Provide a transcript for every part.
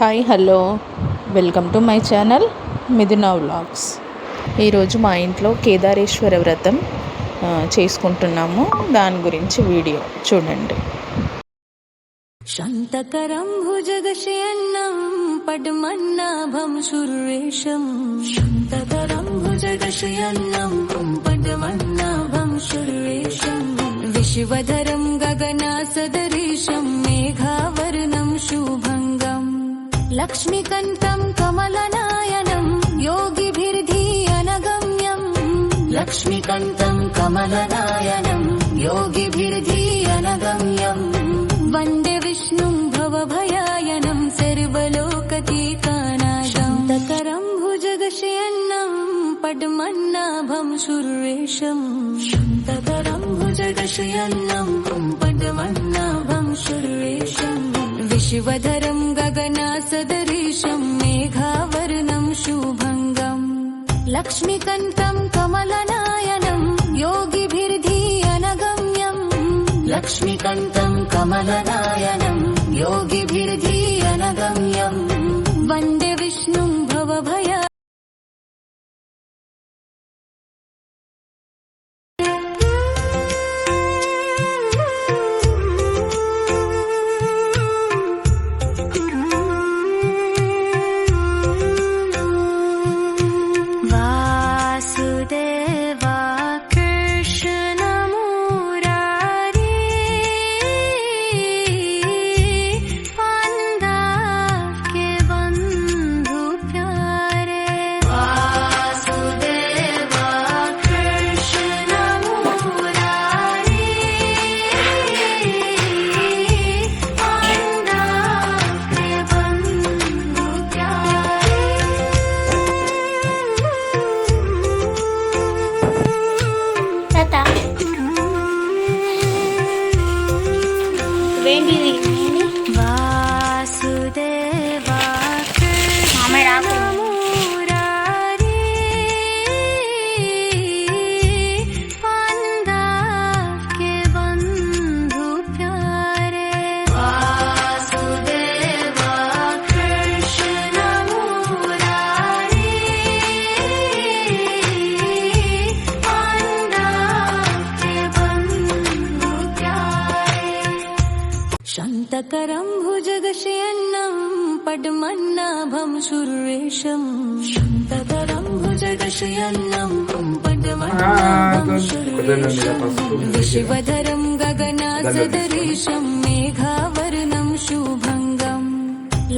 Hi hello. Welcome to my channel Mithuna vlogs. ఈరోజు మా ఇంట్లో కేదారేశ్వర వ్రతం చేసుకుంటున్నాము. దాని గురించి వీడియో చూడండి. శంతకరం భుజగశయన్నం పడమన్నాభం సుర్వేషం. శంతకరం భుజగశయన్నం పడమన్నాభం సుర్వేషం. విశ్వధరం గగనా సదరేశం लक्ष्मीकण्ठम् कमलनायनम् योगिभिर्धीयनगम्यम् लक्ष्मीकण्ठम् कमलनायनम् योगिभिर्धीयनगम्यम् वन्दे विष्णुम् भवभयायनम् सर्वलोककीका न शब्दकरं भुजदशयन्नं पटमन्नाभं सुरेशं शब्दकरं भुजदशयन्नं सुरेशम् शिवधरम् गगना सदरिशं शुभङ्गम्। लक्ष्मीकन्तम् कमलनायनम् योगिभिर्धीयनगम्यम्। लक्ष्मीकन्तम् कमलनायनम् योगिभिर्धि शान्तकरं भुजगशयन्नं पद्मन्नाभं सुरेशं। शान्तकरं भुजगशयन्नं पद्मन्नाभं सुरेशं। विश्वधरं गगनासदरीशं मेघावर्णं शुभङ्गम्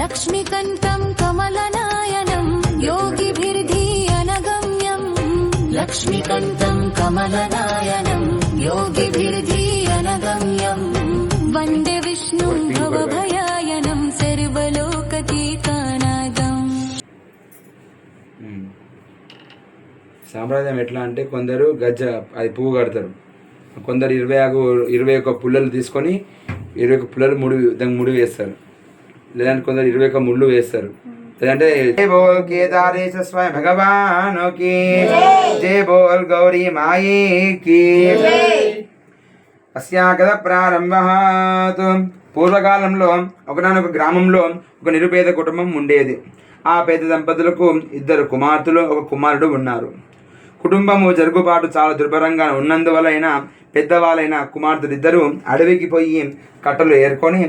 लक्ष्मीकन्तं कमलनायनं योगिभिर्धीयनगम्यम् लक्ष्मीकन्तं कमलनायनं योगिभिर्धीयनगम्यम् సాంప్రదాయం ఎట్లా అంటే కొందరు గజ్జ అది పువ్వు కడతారు. కొందరు ఇరవై ఆకు ఇరవై ఒక్క పుల్లలు తీసుకొని ఇరవై ఒక్క పుల్లలు ముడి దానికి ముడి వేస్తారు. లేదంటే కొందరు ఇరవై ఒక్క ముళ్ళు వేస్తారు. లేదంటే జై బోల్ కేదారేశ స్వయం భగవాన్కి జై బోల్ గౌరీ మాయే కి అస్యాగత ప్రారంభ పూర్వకాలంలో ఒకనొక గ్రామంలో ఒక నిరుపేద కుటుంబం ఉండేది. ఆ పేద దంపతులకు ఇద్దరు కుమార్తెలు ఒక కుమారుడు ఉన్నారు. కుటుంబము జరుగుబాటు చాలా దుర్భరంగా ఉన్నందువలన పెద్దవాళ్ళైన కుమార్తెలిద్దరూ అడవికి పోయి కట్టలు ఏరుకొని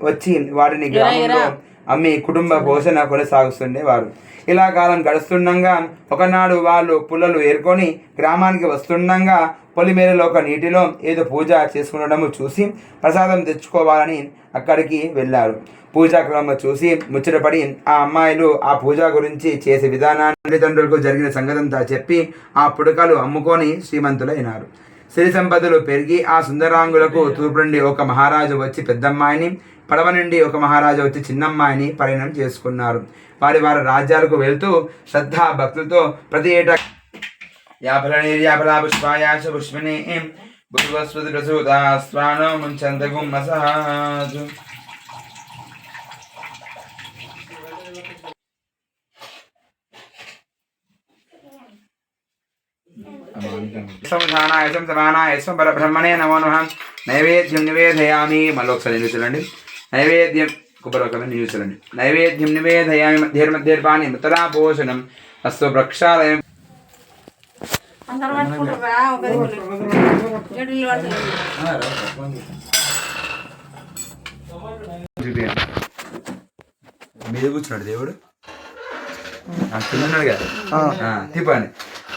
వచ్చి వాటిని గ్రామంలో అమ్మి కుటుంబ పోషణ కొనసాగుతుండేవారు ఇలా కాలం గడుస్తుండగా ఒకనాడు వాళ్ళు పుల్లలు ఏరుకొని గ్రామానికి వస్తుండగా పొలిమేరలో ఒక నీటిలో ఏదో పూజ చేసుకుండడము చూసి ప్రసాదం తెచ్చుకోవాలని అక్కడికి వెళ్ళారు. పూజా చూసి ముచ్చటపడి ఆ అమ్మాయిలు ఆ పూజ గురించి చేసే విధానాన్ని తల్లిదండ్రులకు జరిగిన సంగతంతా చెప్పి ఆ పుడకలు అమ్ముకొని శ్రీమంతులైనారు. సిరి సంపదలు పెరిగి ఆ సుందరాంగులకు తూర్పు నుండి ఒక మహారాజు వచ్చి పెద్దమ్మాయిని పడవ నుండి ఒక మహారాజు వచ్చి చిన్నమ్మాయిని పరిణయం చేసుకున్నారు. వారి వారి రాజ్యాలకు వెళ్తూ శ్రద్ధా భక్తులతో ప్రతి ఏటా యాఫలనీర్యాఫలా పుష్పాయాశ పుష్పని భువస్వతి ప్రసూతాస్వానో మసహాజు సంధానాయ సంసమానాయ పరబ్రహ్మణే నమో నమః నైవేద్యం నివేదయామి మళ్ళీ ఒకసారి ఎందుకు చూడండి నైవేద్యం కొబ్బరికలను నీళ్ళు చల్లండి నైవేద్యం నివేదయామి మధ్యర్మధ్యర్పాణి మృతరా పోషణం అస్వ ప్రక్షాళయం మీద కూర్చున్నాడు దేవుడు. ఆ, కింద తిప్పండి.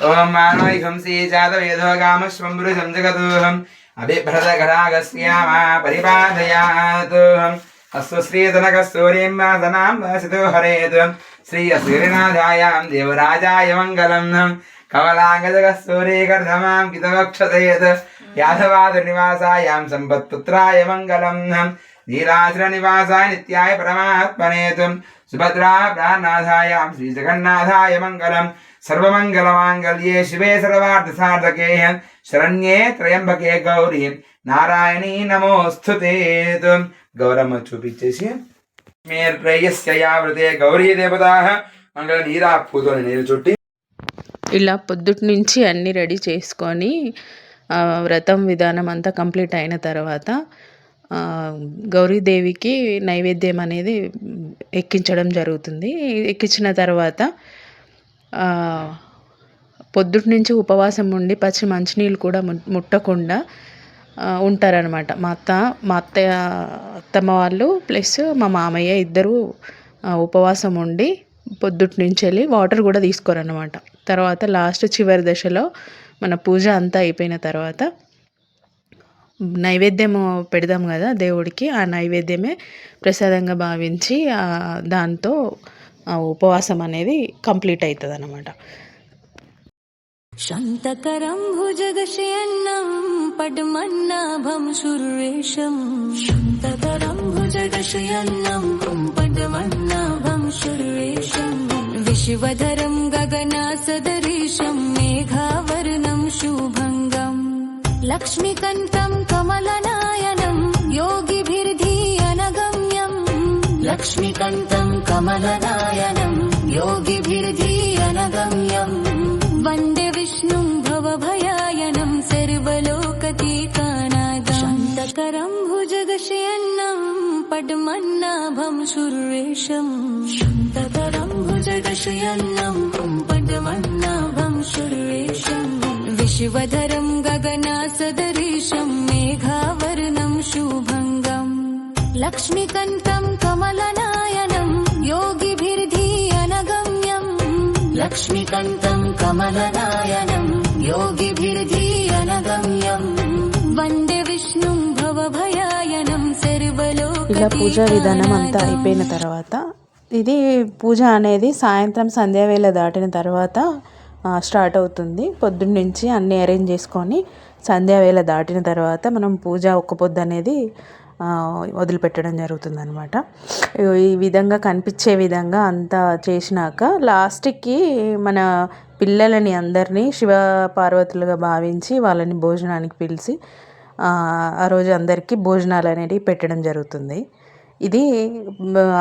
ఓం మానవైకం శ్రీజాత వేదో కామశ్వంబురుషం జగదోహం. అభిభ్రత ఘటాగస్యామ పరిపాదయాతోహం అస్సు శ్రీధనకస్తూరీం వాసనాం వాసితో హరేత్. శ్రీ అశ్వరినాథాయాం దేవరాజాయ మంగళం. కమలాంగజగస్తూరీకర్ధమాం కితవక్షతయేత్ యాదవాద నివాసాయాం సంపత్పుత్రాయ మంగళం. నీలాచల నివాసాయ నిత్యాయ పరమాత్మనేతుం సుభద్రా ప్రాణనాథాయాం శ్రీజగన్నాథాయ మంగళం సర్వమంగళమాంగళ్యే శివే సర్వార్థసార్థకే శరణ్యే త్రయంబకే గౌరీ నారాయణీ నమోస్తుతే గౌరమ్మ చూపించేసి మేర్ప్రేయస్య యావృతే గౌరీ దేవతా మంగళ నీరా పూతోని నీరు చుట్టి ఇలా పొద్దుటి నుంచి అన్నీ రెడీ చేసుకొని వ్రతం విధానం అంతా కంప్లీట్ అయిన తర్వాత గౌరీదేవికి నైవేద్యం అనేది ఎక్కించడం జరుగుతుంది. ఎక్కించిన తర్వాత పొద్దుటి నుంచి ఉపవాసం ఉండి పచ్చి మంచినీళ్ళు కూడా ముట్టకుండా ఉంటారనమాట మా అత్త మా అత్తయ్య అత్తమ్మ వాళ్ళు ప్లస్ మా మామయ్య ఇద్దరు ఉపవాసం ఉండి పొద్దుటి నుంచి వెళ్ళి వాటర్ కూడా తీసుకోరనమాట తర్వాత లాస్ట్ చివరి దశలో మన పూజ అంతా అయిపోయిన తర్వాత నైవేద్యం పెడదాం కదా దేవుడికి. ఆ నైవేద్యమే ప్రసాదంగా భావించి దాంతో ఉపవాసం అనేది కంప్లీట్ అవుతుంది అనమాట శాంతకరం భుజగశయన్నం పడ్మన్నాభం సురేషం శాంతకరం భుజగశయన్నం పడ్మన్నాభం సుర్వేషం. విశ్వధరం గగనా సదరీశం लक्ष्मीकन्तं कमलनायनम् योगिभिर्धीयनगम्यम् अनगम्यम् कमलनायनम् योगिभिर्धीयनगम्यम् वन्दे विष्णुम् भवभयायनम् सर्वलोकतीकाणादान्तकरम् भुजगशयन्नम् पद्मन्नाभम् सुरेशं। शुद्धकरं भुजगशयन्नम् पद्मन्नाभम् सुरेश। विश्वधर गगनासदरीशं मेघावर्णं शुभङ्गम् लक्ष्मीकन्तं कमलनायनं योगिभिर्धीयनगम्यम् लक्ष्मीकन्तं कमलनायनं योगिभिर्धीयनगम्यम् वन्दे विष्णुं भवभयायनं ఇలా పూజా విధానం అంతా सर्वलोकतीकानादम् అయిపోయిన తర్వాత ఇది పూజ అనేది సాయంత్రం సంధ్యావేళ దాటిన తర్వాత ఆ, స్టార్ట్ అవుతుంది. పొద్దున్న నుంచి అన్నీ అరేంజ్ చేసుకొని సంధ్యావేళ దాటిన తర్వాత మనం పూజ ఒక్క పొద్దు అనేది వదిలిపెట్టడం జరుగుతుంది అనమాట ఈ విధంగా కనిపించే విధంగా అంతా చేసినాక లాస్ట్కి మన పిల్లలని అందరినీ శివ పార్వతులుగా భావించి వాళ్ళని భోజనానికి పిలిచి ఆ రోజు అందరికీ భోజనాలు అనేవి పెట్టడం జరుగుతుంది. ఇది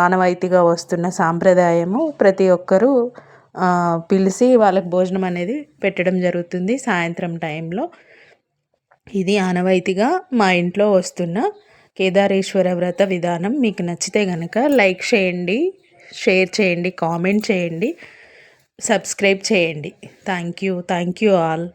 ఆనవాయితీగా వస్తున్న సాంప్రదాయము. ప్రతి ఒక్కరూ పిలిచి వాళ్ళకి భోజనం అనేది పెట్టడం జరుగుతుంది సాయంత్రం టైంలో. ఇది ఆనవాయితీగా మా ఇంట్లో వస్తున్న కేదారేశ్వర వ్రత విధానం. మీకు నచ్చితే కనుక లైక్ చేయండి షేర్ చేయండి కామెంట్ చేయండి సబ్స్క్రైబ్ చేయండి. Thank you thank you all.